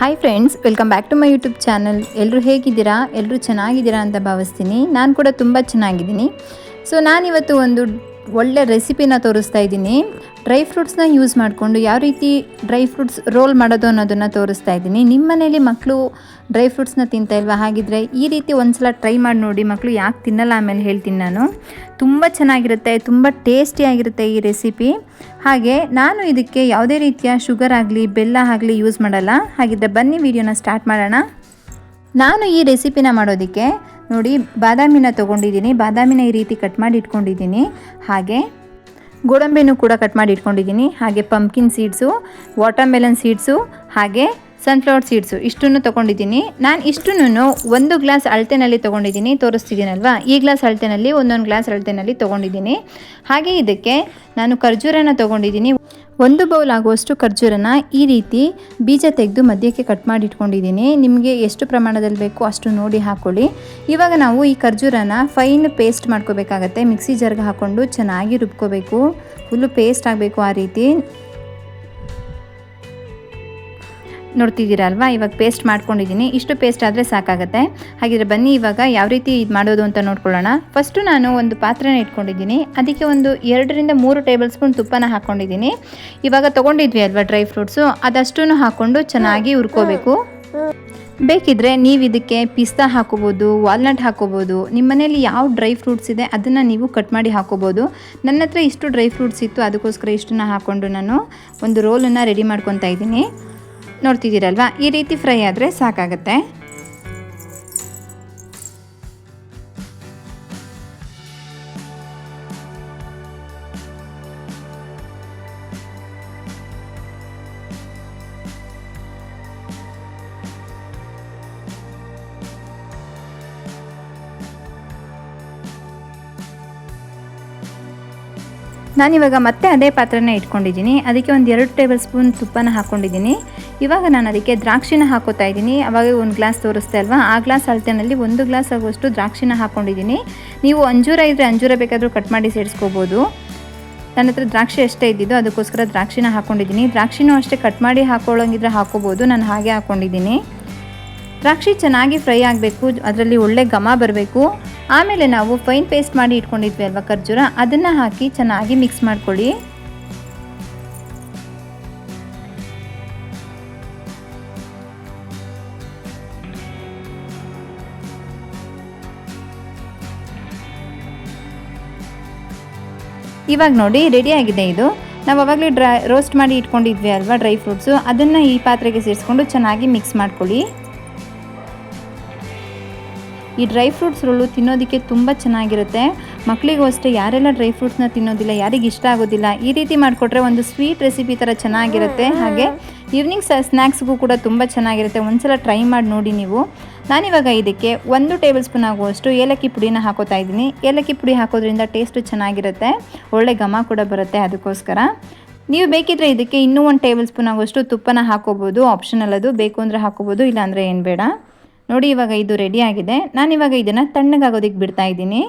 Hi friends welcome back to my YouTube channel ಎಲ್ಲರೂ ಹೇಗಿದ್ದೀರಾ? ಎಲ್ಲರೂ ಚೆನ್ನಾಗಿದ್ದೀರಾ ಅಂತ ಭಾವಿಸ್ತೀನಿ. ನಾನು ಕೂಡ ತುಂಬ ಚೆನ್ನಾಗಿದ್ದೀನಿ. ಸೊ ನಾನಿವತ್ತು ಒಂದು ಒಳ್ಳೆ ರೆಸಿಪಿನ ತೋರಿಸ್ತಾ ಇದ್ದೀನಿ. ಡ್ರೈ ಫ್ರೂಟ್ಸ್ನ ಯೂಸ್ ಮಾಡಿಕೊಂಡು ಯಾವ ರೀತಿ ಡ್ರೈ ಫ್ರೂಟ್ಸ್ ರೋಲ್ ಮಾಡೋದು ಅನ್ನೋದನ್ನು ತೋರಿಸ್ತಾ ಇದ್ದೀನಿ. ನಿಮ್ಮ ಮನೇಲಿ ಮಕ್ಕಳು ಡ್ರೈ ಫ್ರೂಟ್ಸ್ನ ತಿಂತಾ ಇಲ್ವಾ? ಹಾಗಿದ್ರೆ ಈ ರೀತಿ ಒಂದ್ಸಲ ಟ್ರೈ ಮಾಡಿ ನೋಡಿ ಮಕ್ಕಳು ಯಾಕೆ ತಿನ್ನಲ್ಲ ಆಮೇಲೆ ಹೇಳ್ತೀನಿ ನಾನು. ತುಂಬ ಚೆನ್ನಾಗಿರುತ್ತೆ, ತುಂಬ ಟೇಸ್ಟಿಯಾಗಿರುತ್ತೆ ಈ ರೆಸಿಪಿ ಹಾಗೆ ನಾನು ಇದಕ್ಕೆ ಯಾವುದೇ ರೀತಿಯ ಶುಗರ್ ಆಗಲಿ, ಬೆಲ್ಲ ಆಗಲಿ ಯೂಸ್ ಮಾಡಲ್ಲ. ಹಾಗಿದ್ರೆ ಬನ್ನಿ ವಿಡಿಯೋನ ಸ್ಟಾರ್ಟ್ ಮಾಡೋಣ. ನಾನು ಈ ರೆಸಿಪಿನ ಮಾಡೋದಕ್ಕೆ ನೋಡಿ, ಬಾದಾಮಿನ ತೊಗೊಂಡಿದ್ದೀನಿ. ಬಾದಾಮಿನ ಈ ರೀತಿ ಕಟ್ ಮಾಡಿ ಇಟ್ಕೊಂಡಿದ್ದೀನಿ. ಹಾಗೆ ಗೋಡಂಬಿನೂ ಕೂಡ ಕಟ್ ಮಾಡಿ ಇಟ್ಕೊಂಡಿದ್ದೀನಿ. ಹಾಗೆ ಪಂಪ್ಕಿನ್ ಸೀಡ್ಸು ವಾಟರ್ಮೆಲನ್ ಸೀಡ್ಸು ಹಾಗೆ ಸನ್ಫ್ಲವರ್ ಸೀಡ್ಸು ಇಷ್ಟನ್ನು ತೊಗೊಂಡಿದ್ದೀನಿ. ನಾನು ಇಷ್ಟನ್ನು ಒಂದು ಗ್ಲಾಸ್ ಅಳತೆನಲ್ಲಿ ತೊಗೊಂಡಿದ್ದೀನಿ. ತೋರಿಸ್ತಿದ್ದೀನಲ್ವಾ? ಈ ಗ್ಲಾಸ್ ಅಳತೆನಲ್ಲಿ ಒಂದೊಂದು ಗ್ಲಾಸ್ ಅಳತೆನಲ್ಲಿ ತೊಗೊಂಡಿದ್ದೀನಿ. ಹಾಗೆ ಇದಕ್ಕೆ ನಾನು ಖರ್ಜೂರನ ತೊಗೊಂಡಿದ್ದೀನಿ. ಒಂದು ಬೌಲ್ ಆಗುವಷ್ಟು ಖರ್ಜೂರನ ಈ ರೀತಿ ಬೀಜ ತೆಗೆದು ಮಧ್ಯಕ್ಕೆ ಕಟ್ ಮಾಡಿ ಇಟ್ಕೊಂಡಿದ್ದೀನಿ ನಿಮಗೆ ಎಷ್ಟು ಪ್ರಮಾಣದಲ್ಲಿ ಬೇಕು ಅಷ್ಟು ನೋಡಿ ಹಾಕ್ಕೊಳ್ಳಿ ಇವಾಗ ನಾವು ಈ ಖರ್ಜೂರನ ಫೈನ್ ಪೇಸ್ಟ್ ಮಾಡ್ಕೋಬೇಕಾಗತ್ತೆ. ಮಿಕ್ಸಿ ಜರ್ಗೆ ಹಾಕ್ಕೊಂಡು ಚೆನ್ನಾಗಿ ರುಬ್ಕೋಬೇಕು. ಫುಲ್ಲು ಪೇಸ್ಟ್ ಆಗಬೇಕು ಆ ರೀತಿ. ನೋಡ್ತಿದ್ದೀರಲ್ವಾ? ಇವಾಗ ಪೇಸ್ಟ್ ಮಾಡ್ಕೊಂಡಿದ್ದೀನಿ. ಇಷ್ಟು ಪೇಸ್ಟ್ ಆದರೆ ಸಾಕಾಗುತ್ತೆ. ಹಾಗಿದ್ರೆ ಬನ್ನಿ ಇವಾಗ ಯಾವ ರೀತಿ ಇದು ಮಾಡೋದು ಅಂತ ನೋಡ್ಕೊಳ್ಳೋಣ. ಫಸ್ಟು ನಾನು ಒಂದು ಪಾತ್ರೆನ ಇಟ್ಕೊಂಡಿದ್ದೀನಿ. ಅದಕ್ಕೆ ಒಂದು ಎರಡರಿಂದ ಮೂರು ಟೇಬಲ್ ಸ್ಪೂನ್ ತುಪ್ಪನ ಹಾಕ್ಕೊಂಡಿದ್ದೀನಿ ಇವಾಗ ತೊಗೊಂಡಿದ್ವಿ ಅಲ್ವಾ ಡ್ರೈ ಫ್ರೂಟ್ಸು ಅದಷ್ಟೂ ಹಾಕ್ಕೊಂಡು ಚೆನ್ನಾಗಿ ಹುರ್ಕೋಬೇಕು. ಬೇಕಿದ್ರೆ ನೀವು ಇದಕ್ಕೆ ಪಿಸ್ತಾ ಹಾಕೋಬೋದು ವಾಲ್ನಟ್ ಹಾಕೋಬೋದು ನಿಮ್ಮ ಮನೇಲಿ ಯಾವ ಡ್ರೈ ಫ್ರೂಟ್ಸ್ ಇದೆ ಅದನ್ನು ನೀವು ಕಟ್ ಮಾಡಿ ಹಾಕೋಬೋದು. ನನ್ನ ಹತ್ರ ಇಷ್ಟು ಡ್ರೈ ಫ್ರೂಟ್ಸ್ ಇತ್ತು, ಅದಕ್ಕೋಸ್ಕರ ಇಷ್ಟನ್ನು ಹಾಕ್ಕೊಂಡು ನಾನು ಒಂದು ರೋಲನ್ನು ರೆಡಿ ಮಾಡ್ಕೊತಾ ಇದ್ದೀನಿ. ನೋಡ್ತಿದ್ದೀರಲ್ವಾ? ಈ ರೀತಿ ಫ್ರೈ ಆದರೆ ಸಾಕಾಗತ್ತೆ. ನಾನಿವಾಗ ಮತ್ತೆ ಅದೇ ಪಾತ್ರೆನ ಇಟ್ಕೊಂಡಿದ್ದೀನಿ. ಅದಕ್ಕೆ ಒಂದು ಎರಡು ಟೇಬಲ್ ಸ್ಪೂನ್ ತುಪ್ಪನ ಹಾಕ್ಕೊಂಡಿದ್ದೀನಿ ಇವಾಗ ನಾನು ಅದಕ್ಕೆ ದ್ರಾಕ್ಷಿನ ಹಾಕೋತಾ ಇದ್ದೀನಿ. ಅವಾಗ ಒಂದು ಗ್ಲಾಸ್ ತೋರಿಸ್ತೆ ಅಲ್ವಾ? ಆ ಗ್ಲಾಸ್ ಅಳತೆನಲ್ಲಿ ಒಂದು ಗ್ಲಾಸ್ ಆಗುವಷ್ಟು ದ್ರಾಕ್ಷಿನ ಹಾಕ್ಕೊಂಡಿದ್ದೀನಿ ನೀವು ಅಂಜೂರ ಇದ್ದರೆ ಅಂಜೂರ ಬೇಕಾದರೂ ಕಟ್ ಮಾಡಿ ಸೇರಿಸ್ಕೋಬೋದು. ನನ್ನ ಹತ್ರ ದ್ರಾಕ್ಷಿ ಅಷ್ಟೇ ಇದ್ದಿದ್ದು ಅದಕ್ಕೋಸ್ಕರ ದ್ರಾಕ್ಷಿನ ಹಾಕ್ಕೊಂಡಿದ್ದೀನಿ ದ್ರಾಕ್ಷಿನೂ ಅಷ್ಟೇ ಕಟ್ ಮಾಡಿ ಹಾಕೊಳ್ಳೋಂಗಿದ್ರೆ ಹಾಕೋಬೋದು. ನಾನು ಹಾಗೆ ಹಾಕ್ಕೊಂಡಿದ್ದೀನಿ ದ್ರಾಕ್ಷಿ ಚೆನ್ನಾಗಿ ಫ್ರೈ ಆಗಬೇಕು. ಅದರಲ್ಲಿ ಒಳ್ಳೆ ಘಮ ಬರಬೇಕು. ಆಮೇಲೆ ನಾವು ಫೈನ್ ಪೇಸ್ಟ್ ಮಾಡಿ ಇಟ್ಕೊಂಡಿದ್ವಿ ಅಲ್ವಾ ಖರ್ಜೂರ? ಅದನ್ನು ಹಾಕಿ ಚೆನ್ನಾಗಿ ಮಿಕ್ಸ್ ಮಾಡ್ಕೊಳ್ಳಿ. ಇವಾಗ ನೋಡಿ ರೆಡಿ ಆಗಿದೆ ಇದು. ನಾವು ಅವಾಗಲೇ ಡ್ರೈ ರೋಸ್ಟ್ ಮಾಡಿ ಇಟ್ಕೊಂಡಿದ್ವಿ ಅಲ್ವಾ ಡ್ರೈ ಫ್ರೂಟ್ಸು ಅದನ್ನು ಈ ಪಾತ್ರೆಗೆ ಸೇರಿಸ್ಕೊಂಡು ಚೆನ್ನಾಗಿ ಮಿಕ್ಸ್ ಮಾಡ್ಕೊಳ್ಳಿ. ಈ ಡ್ರೈ ಫ್ರೂಟ್ಸ್ ರೋಲು ತಿನ್ನೋದಕ್ಕೆ ತುಂಬ ಚೆನ್ನಾಗಿರುತ್ತೆ. ಮಕ್ಕಳಿಗೂ ಅಷ್ಟೇ ಯಾರೆಲ್ಲ ಡ್ರೈ ಫ್ರೂಟ್ಸ್ನ ತಿನ್ನೋದಿಲ್ಲ ಯಾರಿಗೆ ಇಷ್ಟ ಆಗೋದಿಲ್ಲ ಈ ರೀತಿ ಮಾಡಿಕೊಟ್ರೆ ಒಂದು ಸ್ವೀಟ್ ರೆಸಿಪಿ ಥರ ಚೆನ್ನಾಗಿರುತ್ತೆ. ಹಾಗೆ ಈವ್ನಿಂಗ್ ಸ ಸ್ನ್ಯಾಕ್ಸ್ಗೂ ಕೂಡ ತುಂಬ ಚೆನ್ನಾಗಿರುತ್ತೆ. ಒಂದ್ಸಲ ಟ್ರೈ ಮಾಡಿ ನೋಡಿ ನೀವು. ನಾನಿವಾಗ ಇದಕ್ಕೆ ಒಂದು ಟೇಬಲ್ ಸ್ಪೂನ್ ಆಗುವಷ್ಟು ಏಲಕ್ಕಿ ಪುಡಿನ ಹಾಕೋತಾ ಇದ್ದೀನಿ. ಏಲಕ್ಕಿ ಪುಡಿ ಹಾಕೋದ್ರಿಂದ ಟೇಸ್ಟು ಚೆನ್ನಾಗಿರುತ್ತೆ. ಒಳ್ಳೆ ಘಮ ಕೂಡ ಬರುತ್ತೆ ಅದಕ್ಕೋಸ್ಕರ. ನೀವು ಬೇಕಿದ್ರೆ ಇದಕ್ಕೆ ಇನ್ನೂ ಒಂದು ಟೇಬಲ್ ಸ್ಪೂನ್ ಆಗುವಷ್ಟು ತುಪ್ಪನ ಹಾಕೋಬೋದು. ಆಪ್ಷನಲ್ ಅದು. ಬೇಕು ಅಂದರೆ ಹಾಕೋಬೋದು ಇಲ್ಲಾಂದರೆ ಏನು ಬೇಡ. ನೋಡಿ, ಇವಾಗ ಇದು ರೆಡಿ ಆಗಿದೆ. ನಾನು ಇವಾಗ ಇದನ್ನು ತಣ್ಣಗಾಗೋದಕ್ಕೆ ಬಿಡ್ತಾ ಇದ್ದೀನಿ.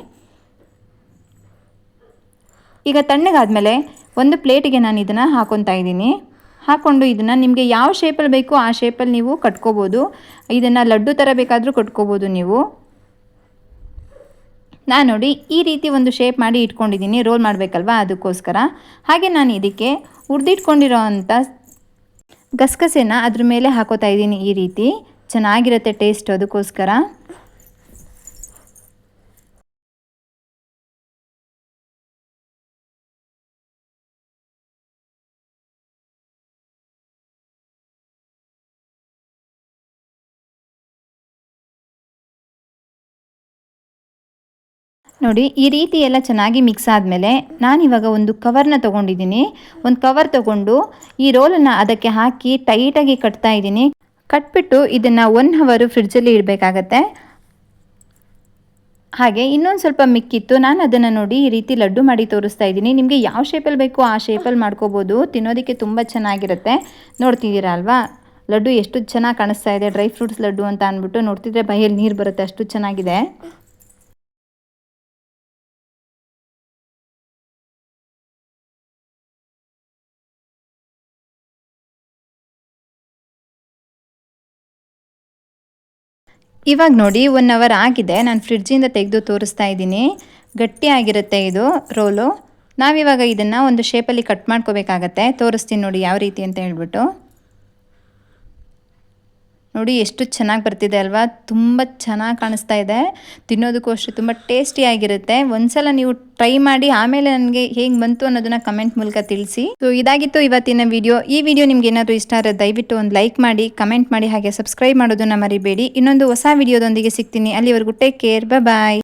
ಈಗ ತಣ್ಣಗಾದಮೇಲೆ ಒಂದು ಪ್ಲೇಟಿಗೆ ನಾನು ಇದನ್ನು ಹಾಕೊತಾ ಇದ್ದೀನಿ. ಹಾಕ್ಕೊಂಡು ಇದನ್ನು ನಿಮಗೆ ಯಾವ ಶೇಪಲ್ಲಿ ಬೇಕು ಆ ಶೇಪಲ್ಲಿ ನೀವು ಕಟ್ಕೋಬೋದು. ಇದನ್ನು ಲಡ್ಡು ಥರ ಬೇಕಾದರೂ ಕಟ್ಕೋಬೋದು ನೀವು. ನಾನು ನೋಡಿ, ಈ ರೀತಿ ಒಂದು ಶೇಪ್ ಮಾಡಿ ಇಟ್ಕೊಂಡಿದ್ದೀನಿ. ರೋಲ್ ಮಾಡಬೇಕಲ್ವಾ ಅದಕ್ಕೋಸ್ಕರ. ಹಾಗೆ ನಾನು ಇದಕ್ಕೆ ಉರಿದಿಟ್ಕೊಂಡಿರೋ ಅಂಥ ಗಸಗಸೆನ ಅದ್ರ ಮೇಲೆ ಹಾಕೋತಾ ಇದ್ದೀನಿ ಈ ರೀತಿ. ಚೆನ್ನಾಗಿರುತ್ತೆ ಟೇಸ್ಟ್ ಅದಕ್ಕೋಸ್ಕರ. ನೋಡಿ, ಈ ರೀತಿ ಎಲ್ಲ ಚೆನ್ನಾಗಿ ಮಿಕ್ಸ್ ಆದಮೇಲೆ ನಾನಿವಾಗ ಒಂದು ಕವರ್ನ ತೊಗೊಂಡಿದ್ದೀನಿ. ಒಂದು ಕವರ್ ತೊಗೊಂಡು ಈ ರೋಲನ್ನು ಅದಕ್ಕೆ ಹಾಕಿ ಟೈಟಾಗಿ ಕಟ್ತಾ ಇದ್ದೀನಿ. ಕಟ್ಬಿಟ್ಟು ಇದನ್ನು ಒನ್ ಹವರು ಫ್ರಿಡ್ಜಲ್ಲಿ ಇಡಬೇಕಾಗತ್ತೆ. ಹಾಗೆ ಇನ್ನೊಂದು ಸ್ವಲ್ಪ ಮಿಕ್ಕಿತ್ತು. ನಾನು ಅದನ್ನು ನೋಡಿ ಈ ರೀತಿ ಲಡ್ಡು ಮಾಡಿ ತೋರಿಸ್ತಾ ಇದ್ದೀನಿ. ನಿಮಗೆ ಯಾವ ಶೇಪಲ್ಲಿ ಬೇಕೋ ಆ ಶೇಪಲ್ಲಿ ಮಾಡ್ಕೋಬೋದು. ತಿನ್ನೋದಕ್ಕೆ ತುಂಬ ಚೆನ್ನಾಗಿರುತ್ತೆ. ನೋಡ್ತಿದ್ದೀರಾ ಅಲ್ವಾ? ಲಡ್ಡು ಎಷ್ಟು ಚೆನ್ನಾಗಿ ಕಾಣಿಸ್ತಾ ಇದೆ. ಡ್ರೈ ಫ್ರೂಟ್ಸ್ ಲಡ್ಡು ಅಂತ ಅಂದ್ಬಿಟ್ಟು ನೋಡ್ತಿದ್ರೆ ಬೈಯಲ್ಲಿ ನೀರು ಬರುತ್ತೆ. ಅಷ್ಟು ಚೆನ್ನಾಗಿದೆ. ಇವಾಗ ನೋಡಿ ಒನ್ ಅವರ್ ಆಗಿದೆ. ನಾನು ಫ್ರಿಡ್ಜಿಂದ ತೆಗೆದು ತೋರಿಸ್ತಾ ಇದ್ದೀನಿ. ಗಟ್ಟಿಯಾಗಿರುತ್ತೆ ಇದು ರೋಲು. ನಾವಿವಾಗ ಇದನ್ನು ಒಂದು ಶೇಪಲ್ಲಿ ಕಟ್ ಮಾಡ್ಕೋಬೇಕಾಗತ್ತೆ. ತೋರಿಸ್ತೀನಿ ನೋಡಿ ಯಾವ ರೀತಿ ಅಂತ ಹೇಳ್ಬಿಟ್ಟು. ನೋಡಿ ಎಷ್ಟು ಚೆನ್ನಾಗಿ ಬರ್ತಿದೆ ಅಲ್ವಾ? ತುಂಬ ಚೆನ್ನಾಗಿ ಕಾಣಿಸ್ತಾ ಇದೆ. ತಿನ್ನೋದಕ್ಕೂ ಅಷ್ಟೇ ತುಂಬ ಟೇಸ್ಟಿಯಾಗಿರುತ್ತೆ ಒಂದ್ಸಲ ನೀವು ಟ್ರೈ ಮಾಡಿ ಆಮೇಲೆ ನನಗೆ ಹೇಗೆ ಬಂತು ಅನ್ನೋದನ್ನ ಕಮೆಂಟ್ ಮೂಲಕ ತಿಳಿಸಿ. ಸೊ ಇದಾಗಿತ್ತು ಇವತ್ತಿನ ವಿಡಿಯೋ ಈ ವಿಡಿಯೋ ನಿಮ್ಗೆ ಏನಾದರೂ ಇಷ್ಟ ಆದರೆ ದಯವಿಟ್ಟು ಒಂದು ಲೈಕ್ ಮಾಡಿ ಕಮೆಂಟ್ ಮಾಡಿ, ಹಾಗೆ ಸಬ್ಸ್ಕ್ರೈಬ್ ಮಾಡೋದನ್ನ ಮರಿಬೇಡಿ. ಇನ್ನೊಂದು ಹೊಸ ವಿಡಿಯೋದೊಂದಿಗೆ ಸಿಗ್ತೀನಿ. ಅಲ್ಲಿವರೆಗೂ ಟೇಕ್ ಕೇರ್ ಬಾಯ್